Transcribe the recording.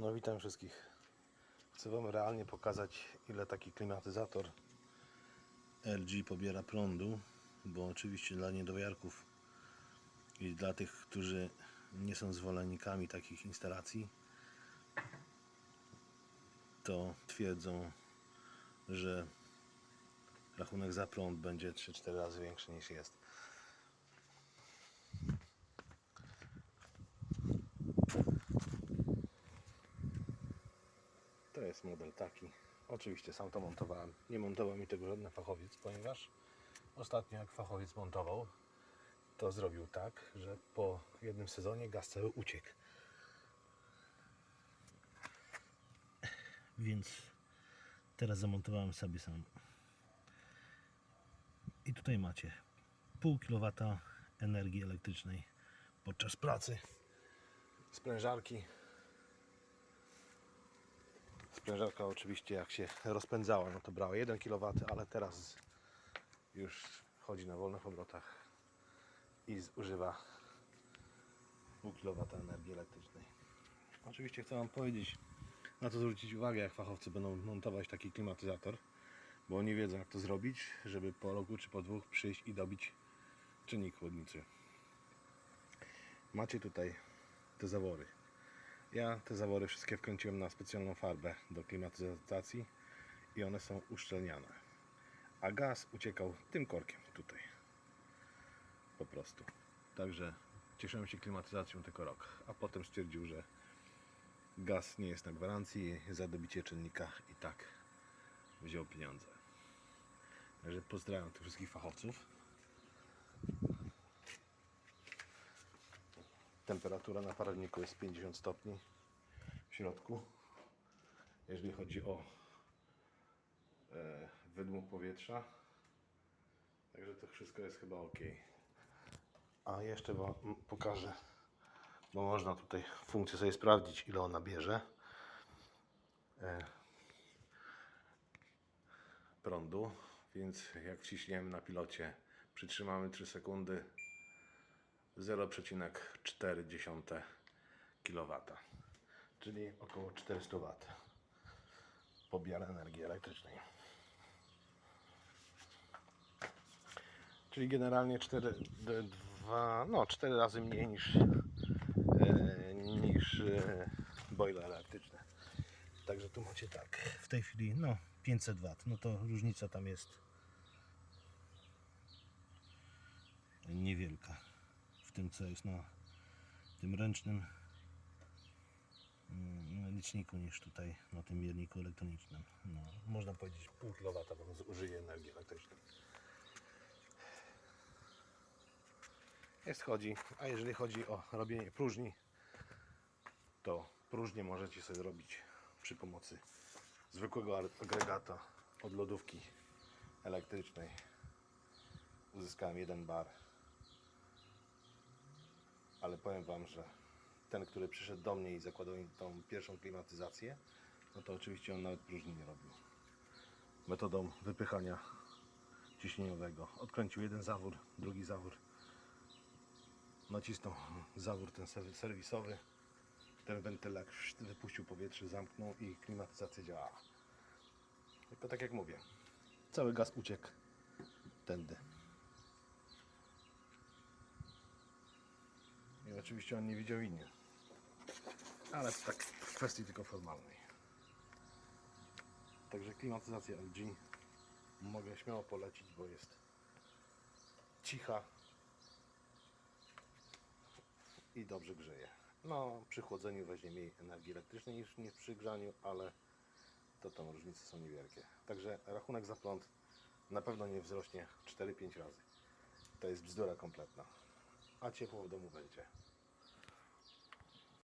No witam wszystkich. Chcę Wam realnie pokazać ile taki klimatyzator LG pobiera prądu, bo oczywiście dla niedowiarków i dla tych, którzy nie są zwolennikami takich instalacji, to twierdzą, że rachunek za prąd będzie 3-4 razy większy niż jest. Jest model taki. Oczywiście sam to montowałem. Nie montował mi tego żaden fachowiec, ponieważ ostatnio jak fachowiec montował, to zrobił tak, że po jednym sezonie gaz cały uciekł. Więc teraz zamontowałem sobie sam. I tutaj macie pół kilowata energii elektrycznej podczas pracy sprężarki Sprężarka oczywiście jak się rozpędzała, no to brała 1 kW, ale teraz już chodzi na wolnych obrotach i zużywa pół kW energii elektrycznej. Oczywiście chcę Wam powiedzieć, na to zwrócić uwagę, jak fachowcy będą montować taki klimatyzator, bo oni wiedzą jak to zrobić, żeby po roku czy po dwóch przyjść i dobić czynnik chłodniczy. Macie tutaj te zawory. Ja te zawory wszystkie wkręciłem na specjalną farbę do klimatyzacji i one są uszczelniane. A gaz uciekał tym korkiem tutaj. Po prostu. Także cieszyłem się klimatyzacją tylko rok, a potem stwierdził, że gaz nie jest na gwarancji, za dobicie czynnika i tak wziął pieniądze. Także pozdrawiam tych wszystkich fachowców. Temperatura na parowniku jest 50 stopni w środku. Jeżeli chodzi o e, wydmuch powietrza, także to wszystko jest chyba ok. A jeszcze Wam pokażę, bo można tutaj funkcję sobie sprawdzić, ile ona bierze e, prądu. Więc jak wciśniemy na pilocie, przytrzymamy 3 sekundy, 0,4 kW, czyli około 400 W pobiera energii elektrycznej. Czyli generalnie 4, 2, no 4 razy mniej niż, e, niż e, boiler elektryczne. Także tu macie tak, w tej chwili no 500 W, no to różnica tam jest niewielka w tym co jest na tym ręcznym mm, liczniku niż tutaj na tym mierniku elektronicznym. No, można powiedzieć pół kilowata Wam zużyje energii elektrycznej. Jest chodzi, a jeżeli chodzi o robienie próżni, to próżnię możecie sobie zrobić przy pomocy zwykłego agregata od lodówki elektrycznej. Uzyskałem 1 bar ale powiem Wam, że ten, który przyszedł do mnie i zakładał tą pierwszą klimatyzację, no to oczywiście on nawet próżni nie robił. Metodą wypychania ciśnieniowego. Odkręcił jeden zawór, drugi zawór. Nacisnął zawór ten serwi- serwisowy. Ten wentylak wypuścił powietrze, zamknął i klimatyzacja działała. Tylko tak jak mówię, cały gaz uciekł tędy. Oczywiście on nie widział inny. Ale tak w kwestii tylko formalnej. Także klimatyzacja LG mogę śmiało polecić, bo jest cicha i dobrze grzeje. No, przy chłodzeniu weźmie mniej energii elektrycznej niż, niż przy grzaniu, ale to tam różnice są niewielkie. Także rachunek za prąd na pewno nie wzrośnie 4-5 razy. To jest bzdura kompletna. A ciepło w domu będzie.